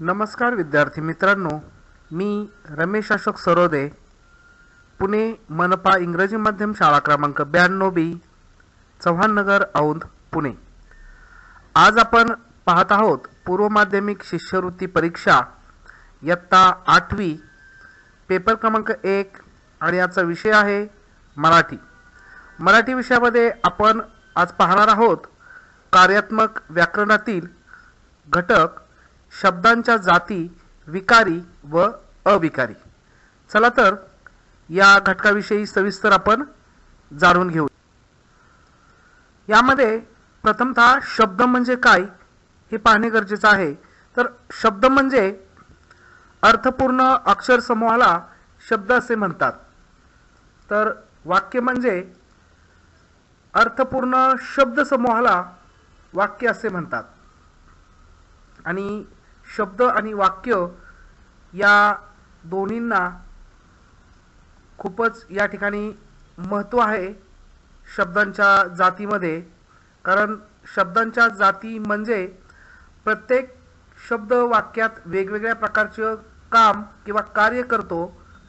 नमस्कार विद्यार्थी मित्रांनो मी रमेश अशोक सरोदे पुणे मनपा इंग्रजी माध्यम शाळा क्रमांक ब्याण्णव बी चव्हाण नगर औंध पुणे. आज आपण पाहत आहोत पूर्व माध्यमिक शिष्यवृत्ती परीक्षा इयत्ता आठवी पेपर क्रमांक एक आणि याचा विषय आहे मराठी. मराठी विषयामध्ये आपण आज पाहणार आहोत कार्यात्मक व्याकरणातील घटक शब्दांच्या जाती विकारी व अविकारी. चला तर या घटकाविषयी सविस्तर आपण जाणून घेऊ. यामध्ये प्रथमतः शब्द म्हणजे काय हे पाहणे गरजेचं आहे. तर शब्द म्हणजे अर्थपूर्ण अक्षर समूहाला शब्द असे म्हणतात. तर वाक्य म्हणजे अर्थपूर्ण शब्द समूहाला वाक्य असे म्हणतात. आणि शब्द आणि वाक्य या दोन्हींना खूपच या ठिकाणी महत्त्व आहे शब्दांच्या जातीमध्ये. कारण शब्दांच्या जाती म्हणजे प्रत्येक शब्द वाक्यात वेगवेगळ्या प्रकारचे काम किंवा कार्य करतो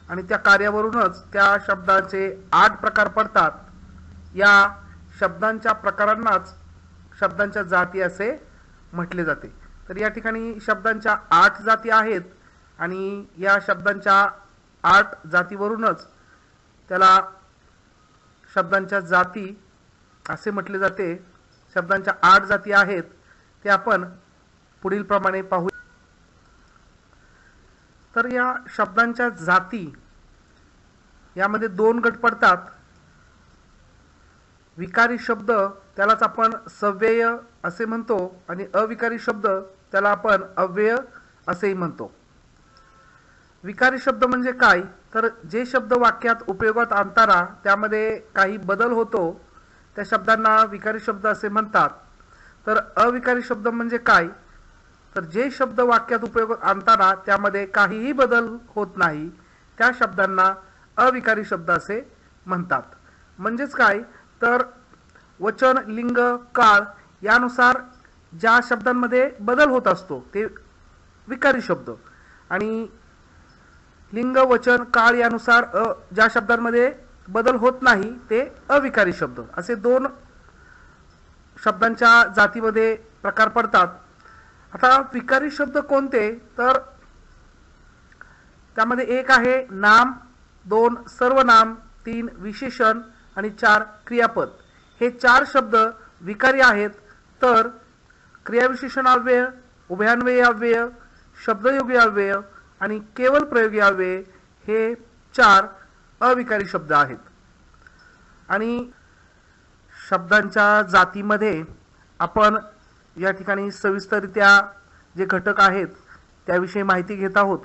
आणि त्या कार्यावरूनच त्या शब्दाचे आठ प्रकार पडतात. या शब्दांच्या प्रकारांनाच शब्दांच्या जाती असे म्हटले जाते. तर या ठिकाणी शब्दांच्या आठ जाती आहेत आणि या शब्दांच्या आठ जातीवरूनच त्याला शब्दांच्या जाती असे म्हटले जाते. शब्दांच्या आठ जाती आहेत ते आपण पुढील प्रमाणे पाहू. तर या शब्दांच्या जाती यामध्ये दोन गट पडतात. विकारी शब्द त्यालाच आपण सव्यय असे म्हणतो आणि अविकारी शब्द त्याला आपण अव्यय असेही म्हणतो. विकारी शब्द म्हणजे काय? तर जे शब्द वाक्यात उपयोगात आणताना त्यामध्ये काही बदल होतो त्या शब्दांना विकारी शब्द असे म्हणतात. तर अविकारी शब्द म्हणजे काय? तर जे शब्द वाक्यात उपयोगात आणताना त्यामध्ये काहीही बदल होत नाही त्या शब्दांना अविकारी शब्द असे म्हणतात. म्हणजेच काय? तर वचन लिंग काळ यानुसार ज्या शब्दांमध्ये बदल होत असतो ते विकारी शब्द. आणि लिंग वचन काळ यानुसार अ ज्या शब्दांमध्ये बदल होत नाही ते अविकारी शब्द. असे दोन शब्दांच्या जातीमध्ये प्रकार पडतात. आता विकारी शब्द कोणते? तर त्यामध्ये एक आहे नाम दोन सर्वनाम तीन विशेषण आणि चार क्रियापद. हे चार शब्द विकारी आहेत तर क्रियाविशेषण अव्यय उभयान्वयी अव्यय शब्दयोगी अव्यय आणि केवळ प्रयोगी अव्यय हे चार अविकारी शब्द आहेत. आणि शब्दांच्या जातीमध्ये आपण या ठिकाणी सविस्तररित्या जे घटक आहेत त्याविषयी माहिती घेत आहोत.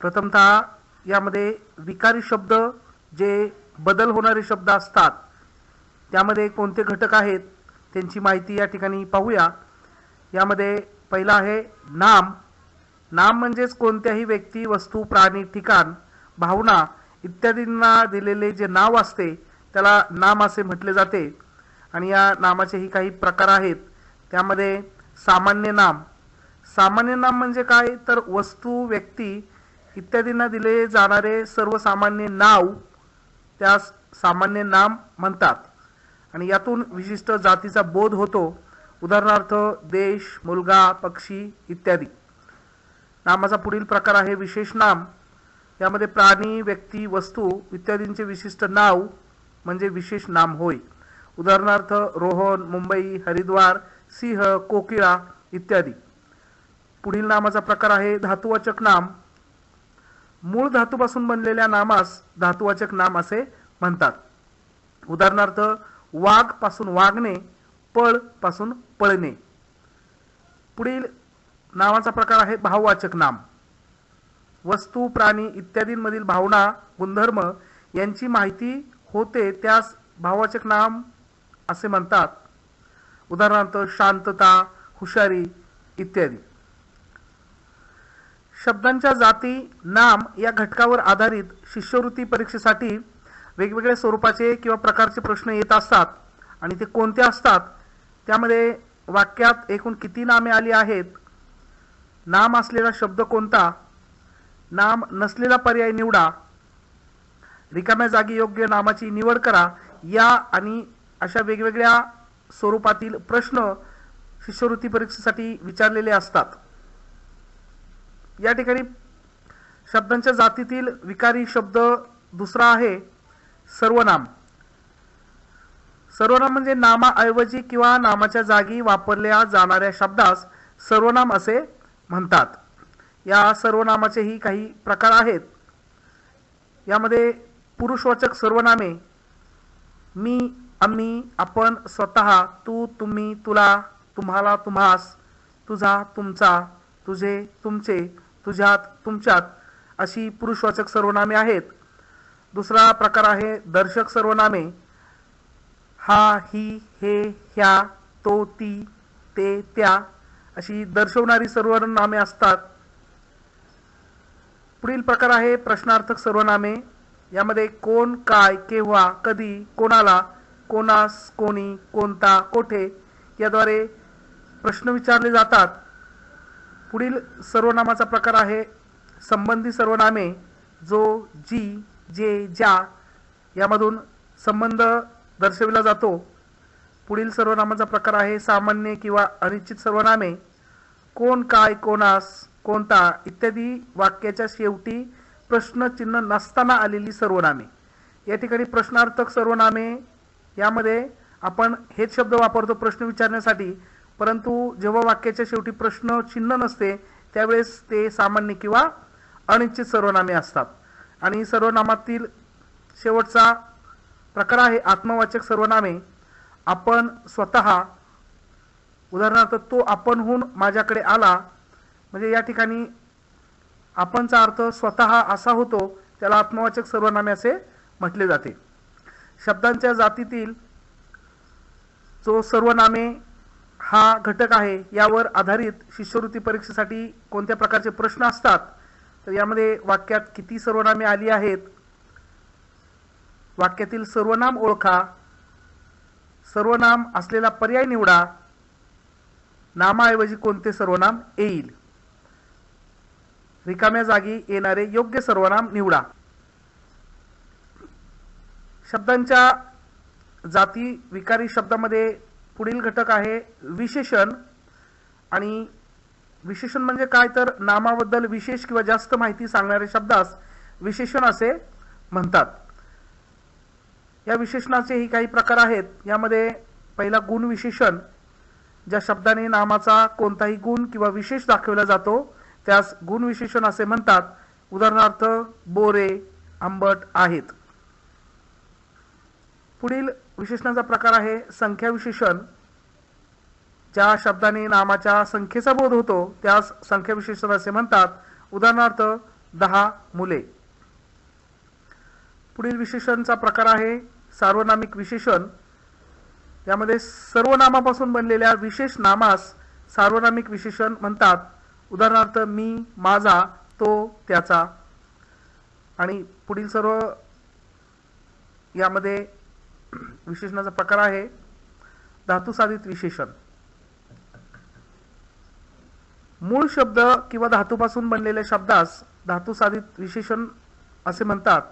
प्रथमतः यामध्ये विकारी शब्द जे बदल होणारे शब्द असतात त्यामध्ये कोणते घटक आहेत त्यांची माहिती या ठिकाणी पाहूया. यामध्ये पहिला आहे नाम. नाम म्हणजेच कोणत्याही व्यक्ती वस्तू प्राणी ठिकाण भावना इत्यादींना दिलेले जे नाव असते त्याला नाम असे म्हटले जाते. आणि या नामाचेही काही प्रकार आहेत. त्यामध्ये सामान्य नाम. सामान्य नाम म्हणजे काय? तर वस्तू व्यक्ती इत्यादींना दिले जाणारे सर्वसामान्य नाव त्यास सामान्य नाम म्हणतात. आणि यातून विशिष्ट जातीचा बोध होतो. उदाहरणार्थ देश मुलगा पक्षी इत्यादी. नामाचा पुढील प्रकार आहे विशेष नाम. यामध्ये प्राणी व्यक्ती वस्तू इत्यादींचे विशिष्ट नाव म्हणजे विशेष नाम होय. उदाहरणार्थ रोहन मुंबई हरिद्वार सिंह कोकिळा इत्यादी. पुढील नामाचा प्रकार आहे धातुवाचक नाम. मूळ धातूपासून बनलेल्या नामास धातुवाचक नाम असे म्हणतात. उदाहरणार्थ वाघपासून वागणे पळपासून पळणे. पुढील नावाचा प्रकार आहे भाववाचक नाम. वस्तू प्राणी इत्यादींमधील भावना गुणधर्म यांची माहिती होते त्यास भाववाचक नाम असे म्हणतात. उदाहरणार्थ शांतता हुशारी इत्यादी. शब्दांच्या जाती नाम या घटकावर आधारित शिष्यवृत्ती परीक्षेसाठी वेगवेगळ्या स्वरूपाचे किंवा प्रकारचे प्रश्न येत असतात आणि ते कोणते असतात त्यामध्ये वाक्यात एकूण किती नामे आली आहेत? नाम असलेला शब्द कोणता? नाम नसलेला पर्याय निवडा. रिकाम्या जागी योग्य नामाची निवड करा. या आणि अशा वेगवेगळ्या स्वरूपातील प्रश्न शिष्यवृत्ती परीक्षेसाठी विचारलेले असतात. या ठिकाणी शब्दांच्या जातीतील विकारी शब्द दुसरा आहे सर्वनाम. सर्वनाम म्हणजे नामाऐवजी किंवा नामाच्या जागी वापरल्या जाणाऱ्या शब्दास सर्वनाम असे म्हणतात. या सर्वनामाचेही काही प्रकार आहेत. यामध्ये पुरुषवाचक सर्वनामे मी आम्ही आपण स्वतः तू तुम्ही तुला तुम्हाला तुम्हास तुझा तुमचा तुझे तुमचे तुझ्यात तुमच्यात अशी पुरुषवाचक सर्वनामे आहेत. दुसरा प्रकार आहे दर्शक सर्वनामे. हा ही हे ह्या तो ती ते त्या अशी दर्शवणारी सर्वनामे असतात. पुढील प्रकार आहे प्रश्नार्थक सर्वनामे. यामध्ये कोण काय केव्हा कधी कोणाला कोणास कोणी कोणता कोठे याद्वारे प्रश्न विचारले जातात. पुढील सर्वनामाचा प्रकार आहे संबंधी सर्वनामे जो जी जे ज्या यामधून संबंध दर्शविला जातो. पुढील सर्वनामाचा प्रकार आहे सामान्य किंवा अनिश्चित सर्वनामे. कोण काय कोणास कोणता इत्यादी वाक्याच्या शेवटी प्रश्नचिन्ह नसताना आलेली सर्वनामे. या ठिकाणी प्रश्नार्थक सर्वनामे यामध्ये आपण हेच शब्द वापरतो प्रश्न विचारण्यासाठी. परंतु जेव्हा वाक्याच्या शेवटी प्रश्न चिन्ह नसते त्यावेळेस ते सामान्य किंवा अनिश्चित सर्वनामे असतात. आणि सर्वनामातील शेवटचा प्रकार आहे आत्मवाचक सर्वनामे. आपण स्वतः उदाहरणार्थ तो आपणहून माझ्याकडे आला म्हणजे या ठिकाणी आपणचा अर्थ स्वतः असा होतो त्याला आत्मवाचक सर्वनामे असे म्हटले जाते. शब्दांच्या जातीतील जो सर्वनामे हा घटक आहे यावर आधारित शिष्यवृत्ती परीक्षेसाठी कोणत्या प्रकारचे प्रश्न असतात तर यामध्ये वाक्यात किती सर्वनामे आली आहेत वाक्यातील सर्वनाम ओळखा सर्वनाम असलेला पर्याय निवडा नामाऐवजी कोणते सर्वनाम येईल. रिकाम्या जागी येणारे योग्य सर्वनाम निवडा. शब्दांच्या जाती विकारी शब्दामध्ये पुढील घटक आहे विशेषण. आणि विशेषण म्हणजे काय? तर नामाबद्दल विशेष किंवा जास्त माहिती सांगणारे शब्दास विशेषण असे म्हणतात. या विशेषणाचेही काही प्रकार आहेत. यामध्ये पहिला गुण विशेषण ज्या शब्दाने नामाचा कोणताही गुण किंवा विशेष दाखवला जातो त्यास गुण विशेषण असे म्हणतात. उदाहरणार्थ बोरे आंबट आहेत. पुढील विशेषणाचा प्रकार आहे संख्या विशेषण. ज्या शब्दाने नामाच्या संख्येचा बोध होतो त्यास संख्या विशेषण असे म्हणतात. उदाहरणार्थ दहा मुले. पुढील विशेषणचा प्रकार आहे सार्वनामिक विशेषण यामध्ये सर्वनामापासून बनलेल्या विशेष नामास सार्वनामिक विशेषण म्हणतात. उदाहरणार्थ मी माझा तो त्याचा. आणि पुढील सर्व यामध्ये विशेषणाचा प्रकार आहे. धातुसाधित विशेषण. मूळ शब्द किंवा धातूपासून बनलेल्या शब्दास धातुसाधित विशेषण असे म्हणतात.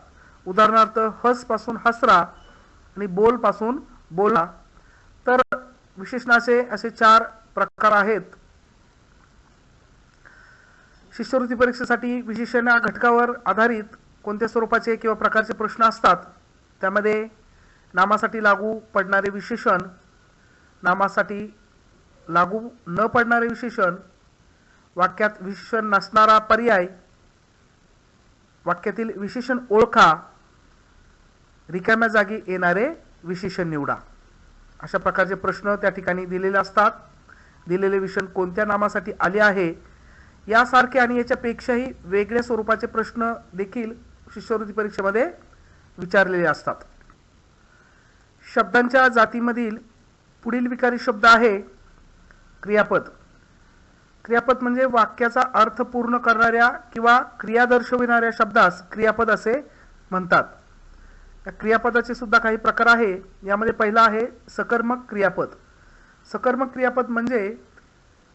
उदाहरणार्थ हसपासून हसरा आणि बोलपासून बोला. तर विशेषणाचे असे चार प्रकार आहेत. शिष्यवृत्ती परीक्षेसाठी विशेषण घटकावर आधारित कोणत्या स्वरूपाचे किंवा प्रकारचे प्रश्न असतात त्यामध्ये नामासाठी लागू पडणारे विशेषण नामासाठी लागू न पडणारे विशेषण वाक्यात विशेषण नसणारा पर्याय वाक्यातील विशेषण ओळखा रिकाम्या जागी येणारे विशेषण निवडा. अशा प्रकारचे प्रश्न त्या ठिकाणी दिलेले असतात. दिलेले विषण कोणत्या नामासाठी आले आहे? यासारखे आणि याच्यापेक्षाही वेगळ्या स्वरूपाचे प्रश्न देखील शिष्यवृत्ती परीक्षेमध्ये विचारलेले असतात. शब्दांच्या जातीमधील पुढील विकारी शब्द आहे क्रियापद. क्रियापद म्हणजे वाक्याचा अर्थ पूर्ण करणाऱ्या किंवा क्रिया दर्शविणाऱ्या शब्दास क्रियापद असे म्हणतात. क्रियापदाचे सुद्धा काही प्रकार आहे. यामध्ये पहिला आहे सकर्मक क्रियापद. सकर्मक क्रियापद म्हणजे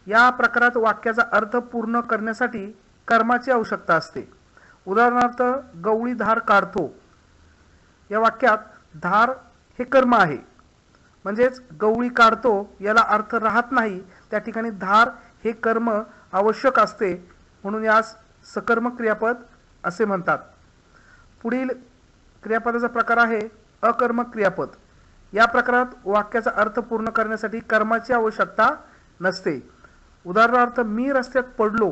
या प्रकारात वाक्याचा अर्थ पूर्ण करण्यासाठी कर्माची आवश्यकता असते. उदाहरणार्थ गवळी धार काढतो. या वाक्यात धार हे कर्म आहे. म्हणजेच गवळी काढतो याला अर्थ राहत नाही. त्या ठिकाणी धार हे कर्म आवश्यक असते म्हणून यास सकर्म क्रियापद असे म्हणतात. पुढील क्रियापदाचा प्रकार आहे अकर्मक क्रियापद. या प्रकारात वाक्याचा अर्थ पूर्ण करण्यासाठी कर्माची आवश्यकता नसते. उदाहरणार्थ मी रस्त्यात पडलो.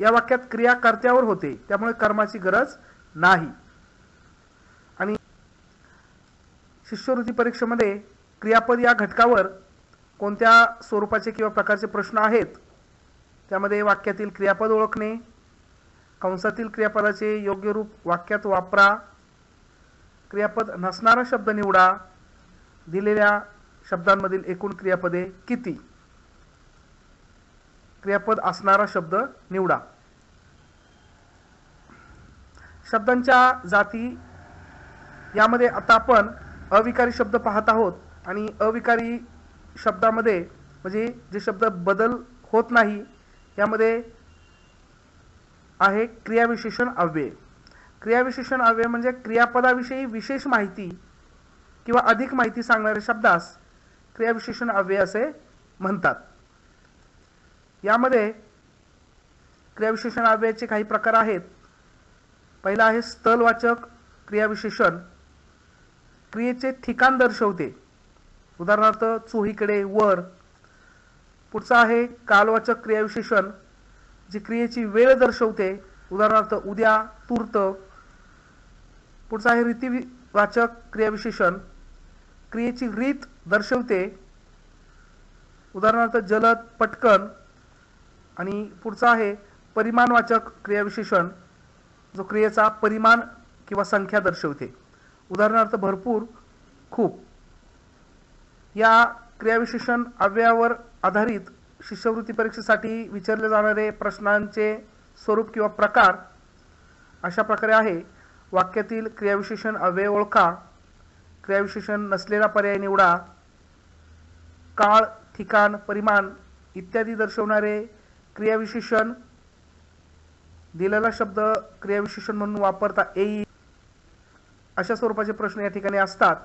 या वाक्यात क्रिया कर्त्यावर होते. त्यामुळे कर्माची गरज नाही. आणि शिष्यवृत्ती परीक्षेमध्ये क्रियापद या घटकावर कोणत्या स्वरूपाचे किंवा प्रकारचे प्रश्न आहेत त्यामध्ये वाक्यातील क्रियापद ओळखणे कंसातील क्रियापदाचे योग्य रूप वाक्यात वापरा क्रियापद नसणारा शब्द निवडा. दिलेल्या शब्दांमधील एकूण क्रियापदे किती? क्रियापद असणारा शब्द निवडा. शब्दांच्या जाती यामध्ये आता आपण अविकारी शब्द पाहत आहोत आणि अविकारी शब्दामध्ये म्हणजे जे शब्द बदल होत नाही यामध्ये आहे क्रियाविशेषण अव्यय. क्रियाविशेषण अव्यय म्हणजे क्रियापदाविषयी विशेष माहिती किंवा अधिक माहिती सांगणाऱ्या शब्दास क्रियाविशेषण अव्यय असे म्हणतात. यामध्ये क्रियाविशेषण अव्ययाचे काही प्रकार आहेत. पहिला आहे स्थलवाचक क्रियाविशेषण. क्रियेचे ठिकाण दर्शवते. उदाहरणार्थ चोहीकडे वर. पुढचा आहे कालवाचक क्रियाविशेषण जी क्रियेची वेळ दर्शवते. उदाहरणार्थ उद्या तूर्त पुढचा आहे रीतीवाचक क्रियाविशेषण. क्रियेची रीत दर्शवते. उदाहरणार्थ जलद पटकन आणि पुढचा आहे परिमाणवाचक क्रियाविशेषण जो क्रियेचा परिमाण किंवा संख्या दर्शवते. उदाहरणार्थ भरपूर खूप. या क्रियाविशेषण अव्ययावर आधारित शिष्यवृत्ती परीक्षेसाठी विचारले जाणारे प्रश्नांचे स्वरूप किंवा प्रकार अशा प्रकारे आहे. वाक्यातील क्रियाविशेषण अव्यय ओळखा. क्रियाविशेषण नसलेला पर्याय निवडा. काळ ठिकाण परिमाण इत्यादी दर्शवणारे क्रियाविशेषण. दिलेला शब्द क्रियाविशेषण म्हणून वापरता येईल. अशा स्वरूपाचे प्रश्न या ठिकाणी असतात.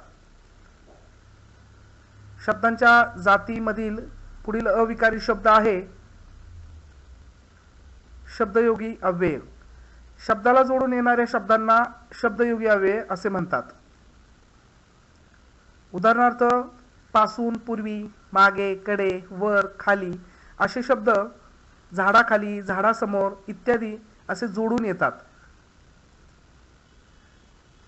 शब्दांच्या जातीमधील पुढील अविकारी शब्द आहे. शब्दयोगी अव्यय. शब्दाला जोडून येणाऱ्या शब्दांना शब्दयुगी अव्यय असे म्हणतात. उदाहरणार्थपासून पूर्वी मागे कडे वर खाली असे शब्द झाडाखाली झाडासमोर इत्यादी असे जोडून येतात.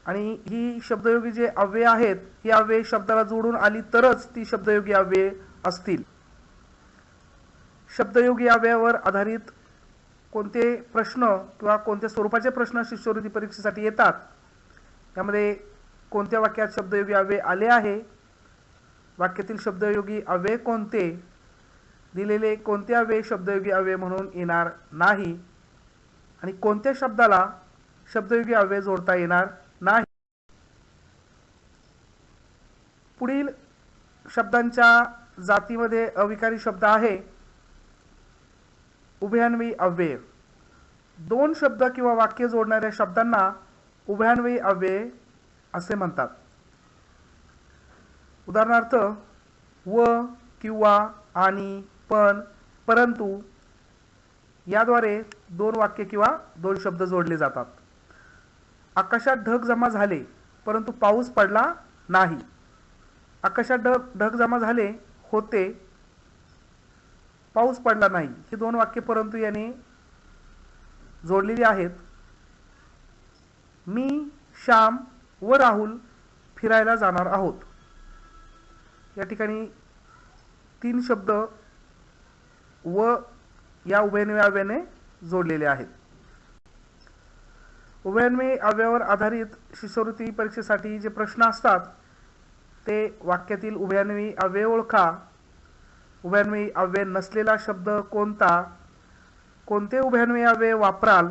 आणि ही शब्दयोगी जे अव्यय आहेत ही अव्यय शब्दाला जोडून आली तरच ती शब्दयोगी अव्यय असतील. शब्दयोगी अव्ययावर आधारित कोणते प्रश्न किंवा कोणत्या स्वरूपाचे प्रश्न शिष्यवृत्ती परीक्षेसाठी येतात? त्यामध्ये कोणत्या वाक्यात शब्दयोगी अव्यय आले आहे? वाक्यातील शब्दयोगी अव्यय कोणते? दिलेले कोणते अव्यय शब्दयोगी अव्यय म्हणून येणार नाही. आणि कोणत्या शब्दाला शब्दयोगी अव्यय जोडता येणार नाही? पुढील शब्दांच्या जातीमध्ये अविकारी शब्द आहे. उभयान्वयी अव्यय. दोन शब्द किंवा वाक्य जोडणाऱ्या शब्दांना उभयान्वयी अव्यय असे म्हणतात. उदाहरणार्थ व किंवा आणि पण परंतु याद्वारे दोन वाक्य किंवा दोन शब्द जोडले जातात. आकाशात ढग जमा झाले परंतु पाऊस पडला नाही. आकाशात ढग ढग जमा झाले होते पाऊस पडला नाही ही दोन वाक्य परंतु याने जोडलेली आहेत. मी श्याम व राहुल फिरायला जाणार आहोत. या ठिकाणी तीन शब्द व या उभयन्वयी अव्याने जोडलेले आहेत. उभयन्वयी अव्यावर आधारित शिष्यवृत्ती परीक्षेसाठी जे प्रश्न असतात ते वाक्यातील उभयान्वयी अव्यय ओळखा. उभयान्वयी अव्यय नसलेला शब्द कोणता? कोणते उभ्यान्वयी अव्यय वापराल?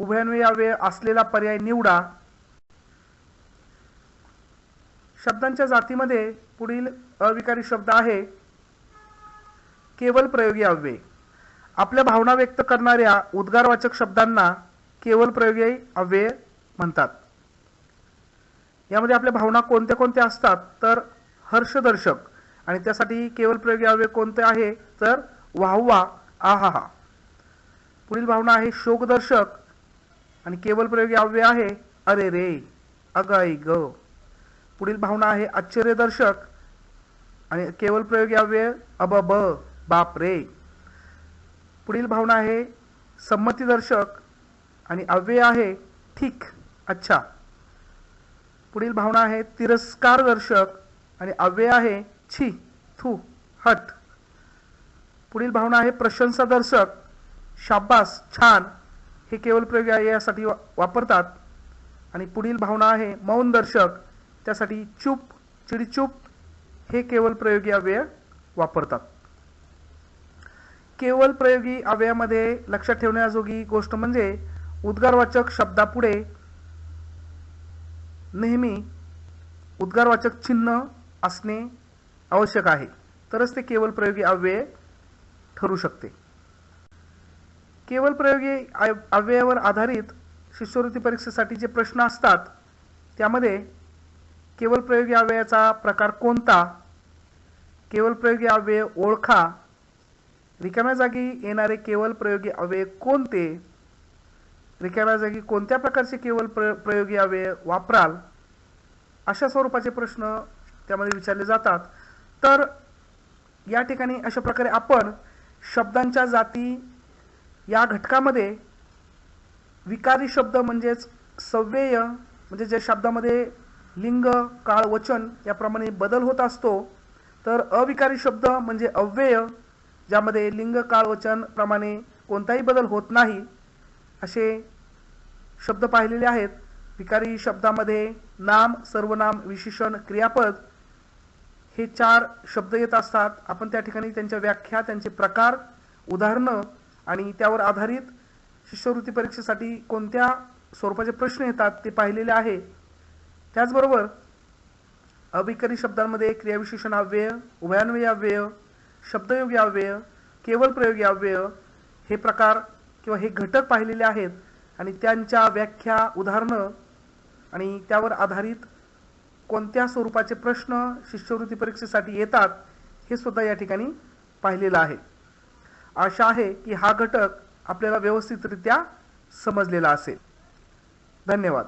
उभ्यान्वयी अव्यय असलेला पर्याय निवडा. शब्दांच्या जातीमध्ये पुढील अविकारी शब्द आहे केवल प्रयोगी अव्यय. आपल्या भावना व्यक्त करणाऱ्या उद्गारवाचक शब्दांना केवल प्रयोगी अव्यय म्हणतात. यामध्ये आपल्या भावना कोणत्या कोणत्या असतात? तर हर्षदर्शक. आणि त्यासाठी केवल प्रयोगी अव्यय कोणते आहे? तर वाहवा आहा पुढील भावना आहे शोकदर्शक आणि केवल प्रयोगी अव्यय आहे अरे रे अगाई ग. पुढील भावना आहे आश्चर्यदर्शक आणि केवल प्रयोगी अव्यय अब ब बाप रे. पुढील भावना आहे संमतीदर्शक आणि अव्यय आहे ठीक अच्छा. पुढील भावना आहे तिरस्कारदर्शक आणि अव्यय आहे छी थू हट. पुढील भावना आहे प्रशंसादर्शक शाबास छान. हे केवळ प्रयोग यासाठी वा- वापरतात. आणि पुढील भावना आहे मौन दर्शक त्यासाठी चूप चिडचूप हे केवळ प्रयोगी अव्यय वापरतात. केवल प्रयोगी अव्ययामध्ये लक्षात ठेवण्याजोगी गोष्ट म्हणजे उद्गारवाचक शब्दापुढे नेहमी उद्गारवाचक चिन्ह असणे आवश्यक आहे. तरच ते केवल प्रयोगी अव्यय ठरू शकते. केवल प्रयोगी अव्ययावर आधारित शिष्यवृत्ती परीक्षेसाठी जे प्रश्न असतात त्यामध्ये केवल प्रयोगी अव्ययाचा प्रकार कोणता? केवल प्रयोगी अव्यय ओळखा. रिकाम्या जागी येणारे केवल प्रयोगी अव्यय कोणते? रिकाम्या जागी कोणत्या प्रकारचे केवल प्र प्रयोगी अव्यय वापराल? अशा स्वरूपाचे प्रश्न त्यामध्ये विचारले जातात. तर या ठिकाणी अशा प्रकारे आपण शब्दांच्या जाती या घटकामध्ये विकारी शब्द म्हणजेच सव्यय म्हणजे ज्या शब्दामध्ये लिंग काळ वचन याप्रमाणे बदल होत असतो तर अविकारी शब्द म्हणजे अव्यय ज्यामध्ये लिंग काळ वचन प्रमाणे कोणताही बदल होत नाही असे शब्द पाहिलेले आहेत. विकारी शब्दामध्ये नाम सर्वनाम विशेषण क्रियापद हे चार शब्द येत असतात. आपण त्या ठिकाणी त्यांच्या व्याख्या त्यांचे प्रकार उदाहरणं आणि त्यावर आधारित शिष्यवृत्ती परीक्षेसाठी कोणत्या स्वरूपाचे प्रश्न येतात ते पाहिलेले आहे. त्याचबरोबर अविकारी शब्दांमध्ये क्रियाविशेषण अव्यय उभयान्वय अव्यय शब्दयोगी अव्यय केवळ प्रयोगी अव्यय हे प्रकार किंवा हे घटक पाहिलेले आहेत. आणि त्यांच्या व्याख्या उदाहरणं आणि त्यावर आधारित कोणत्या स्वरूपाचे प्रश्न शिष्यवृत्ती परीक्षेसाठी येतात हे सुद्धा या ठिकाणी पाहिलेलं आहे. आशा आहे की हा घटक आपल्याला व्यवस्थितरित्या समजलेला असेल. धन्यवाद.